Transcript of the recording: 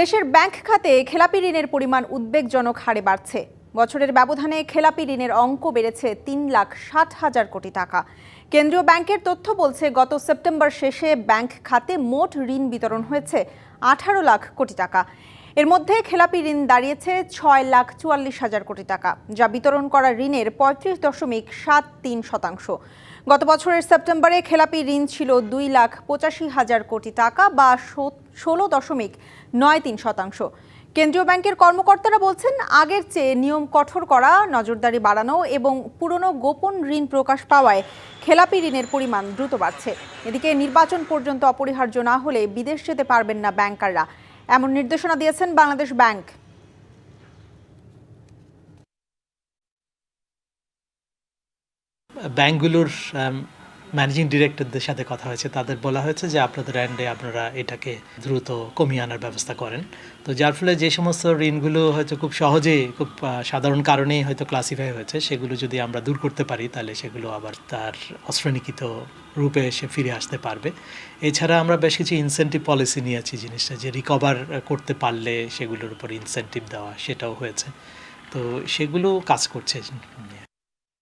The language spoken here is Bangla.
দেশের ব্যাংক খাতে খেলাপি ঋণের পরিমাণ উদ্বেগজনক হারে বাড়ছে। বছরের ব্যবধানে খেলাপি ঋণের অঙ্ক বেড়েছে তিন লাখ ষাট হাজার কোটি টাকা। কেন্দ্রীয় ব্যাংকের তথ্য বলছে, গত সেপ্টেম্বর শেষে ব্যাংক খাতে মোট ঋণ বিতরণ হয়েছে আঠারো লাখ কোটি টাকা। এর মধ্যে খেলাপি ঋণ দাঁড়িয়েছে ছয় লাখ চুয়াল্লিশ হাজার কোটি টাকা, যা বিতরণ করা ঋণের পঁয়ত্রিশ দশমিক সাত তিন শতাংশ। গত বছরের সেপ্টেম্বরে খেলাপি ঋণ ছিল দুই লাখ পঁচাশি হাজার কোটি টাকা বা ষোলো দশমিক নয় তিন শতাংশ। কেন্দ্রীয় ব্যাংকের কর্মকর্তারা বলছেন, আগের চেয়ে নিয়ম কঠোর করা, নজরদারি বাড়ানো এবং পুরনো গোপন ঋণ প্রকাশ পাওয়ায় খেলাপি ঋণের পরিমাণ দ্রুত বাড়ছে। এদিকে নির্বাচন পর্যন্ত অপরিহার্য না হলে বিদেশ যেতে পারবেন না ব্যাংকাররা। এমন নির্দেশনা দিয়েছেন বাংলাদেশ ব্যাংক। ব্যাংকগুলোর ম্যানেজিং ডিরেক্টরদের সাথে কথা হয়েছে, তাদের বলা হয়েছে যে আপনাদের এন্ডে আপনারা এটাকে দ্রুত কমিয়ে আনার ব্যবস্থা করেন। তো যার ফলে যে সমস্ত ঋণগুলো হয়তো খুব সহজেই খুব সাধারণ কারণেই হয়তো ক্লাসিফাই হয়েছে, সেগুলো যদি আমরা দূর করতে পারি, তাহলে সেগুলো আবার তার অশ্রেণীকৃত রূপে এসে ফিরে আসতে পারবে। এছাড়া আমরা বেশ কিছু ইনসেন্টিভ পলিসি নিয়েছি জিনিসটা, যে রিকভার করতে পারলে সেগুলোর উপর ইনসেন্টিভ দেওয়া, সেটাও হয়েছে। তো সেগুলো কাজ করছে।